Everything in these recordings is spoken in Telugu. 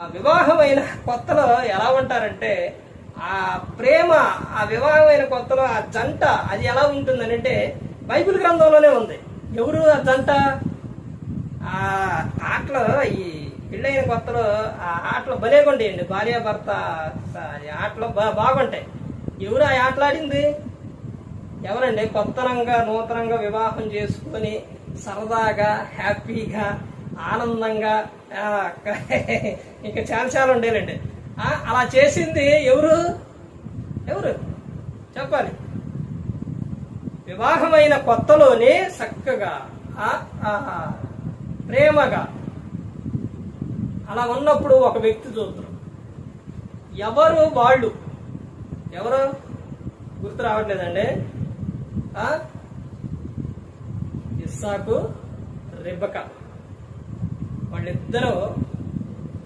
వివాహమైన కొత్తలో ఎలా ఉంటారంటే ఆ ప్రేమ ఆ వివాహమైన కొత్తలో ఆ జంట అది ఎలా ఉంటుందని అంటే బైబిల్ గ్రంథంలోనే ఉంది. ఎవరు ఆ జంట? ఆ ఆటలో ఈ పెళ్ళైన కొత్తలో ఆ ఆటలు భలేగా ఉండేయండి భార్యాభర్త ఈ ఆటలు బా బాగుంటాయి. ఎవరు ఆ ఆటలాడింది ఎవరండి? కొత్తనంగా నూతనంగా వివాహం చేసుకొని సరదాగా హ్యాపీగా ఆనందంగా ఇంకా చాలా చాలా ఉండేనండి. అలా చేసింది ఎవరు? ఎవరు? చెప్పాలి. వివాహమైన కొత్తలోనే చక్కగా ఆ, ప్రేమగా అలా ఉన్నప్పుడు ఒక వ్యక్తి చూద్దరు ఎవరు వాళ్ళు? ఎవరు? గుర్తు రావట్లేదండి. ఇస్సాకు రిబ్బక. వాళ్ళిద్దరూ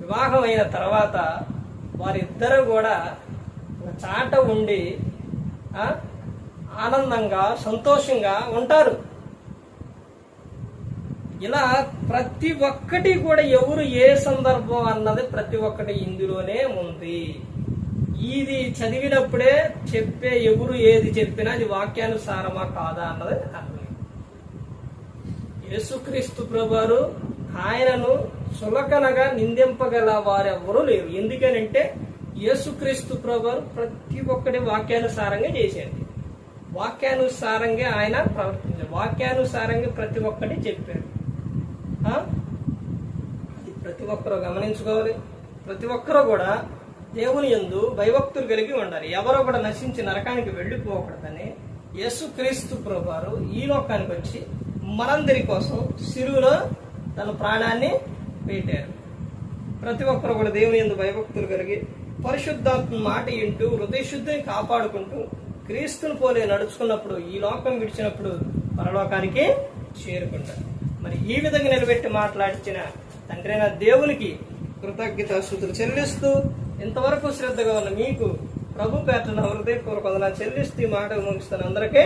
వివాహం అయిన తర్వాత వారిద్దరూ కూడా ఒక చాట ఉండి ఆనందంగా సంతోషంగా ఉంటారు. ఇలా ప్రతి ఒక్కటి కూడా ఎవరు ఏ సందర్భం అన్నది ప్రతి ఒక్కటి ఇందులోనే ఉంది. ఇది చదివినప్పుడే చెప్పే ఎవరు ఏది చెప్పినా అది వాక్యానుసారమా కాదా అన్నది అర్థం. యేసుక్రీస్తు ప్రభువారు ఆయనను చులకనగా నిందింపగల వారెవ్వరూ లేరు. ఎందుకనంటే యేసుక్రీస్తు ప్రభువారు ప్రతి ఒక్కటి వాక్యానుసారంగా చేశాడు. వాక్యానుసారంగా ఆయన ప్రవర్తించారు వాక్యానుసారంగా ప్రతి ఒక్కటి చెప్పారు ప్రతి ఒక్కరూ గమనించుకోవాలి. ప్రతి ఒక్కరూ కూడా దేవుని యందు భయభక్తులు కలిగి ఉండాలి. ఎవరో కూడా నశించి నరకానికి వెళ్ళిపోకూడదని యేసుక్రీస్తు ప్రభువారు ఈ లోకానికి వచ్చి మనందరి కోసం సిరువులో తన ప్రాణాన్ని పెట్టారు ప్రతి ఒక్కరు కూడా దేవుని ఎందు భయభక్తులు కలిగి పరిశుద్ధాత్మ మాట వింటూ హృదయ శుద్ధిని కాపాడుకుంటూ క్రీస్తుని పోలే నడుచుకున్నప్పుడు ఈ లోకం విడిచినప్పుడు పరలోకానికి చేరుకుంటారు. మరి ఈ విధంగా నిలబెట్టి మాట్లాడించిన తండ్రైన దేవునికి కృతజ్ఞత శుద్ధులు చెల్లిస్తూ ఇంతవరకు శ్రద్ధగా ఉన్న మీకు ప్రభు పేట హృదయపూర్వక చెల్లిస్తూ ఈ మాట ముగిస్తాను. అందరికీ